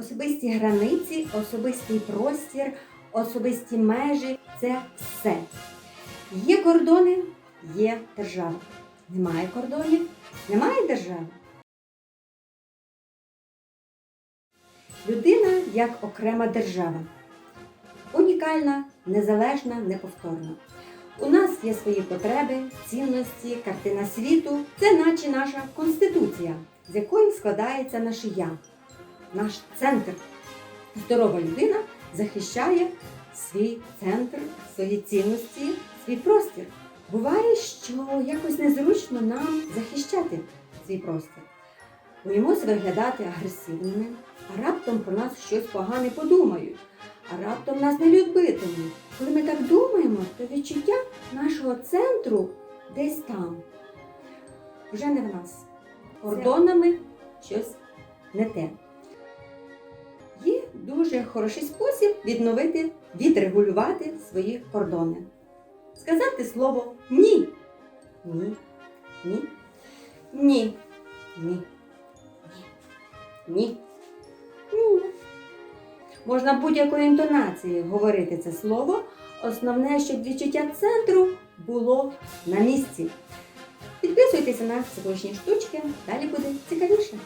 Особисті границі, особистий простір, особисті межі це все. Є кордони, є держава. Немає кордонів, немає держави. Людина як окрема держава. Унікальна, незалежна, неповторна. У нас є свої потреби, цінності, картина світу. Це наче наша конституція, з якої складається наше я, наш центр. Здорова людина захищає свій центр, свої цінності, свій простір. Буває, що якось незручно нам захищати свій простір. Боїмося виглядати агресивними, а раптом про нас щось погане подумають, а раптом нас не любитимуть. Коли ми так думаємо, то відчуття нашого центру десь там. Вже не в нас. Кордонами щось не те. Дуже хороший спосіб відновити, відрегулювати свої кордони. Сказати слово ні. Ні. Ні. Ні. Ні. Ні. Ні. Можна будь-якою інтонацією говорити це слово. Основне, щоб відчуття центру було на місці. Підписуйтеся на психологічні штучки, далі буде цікавіше.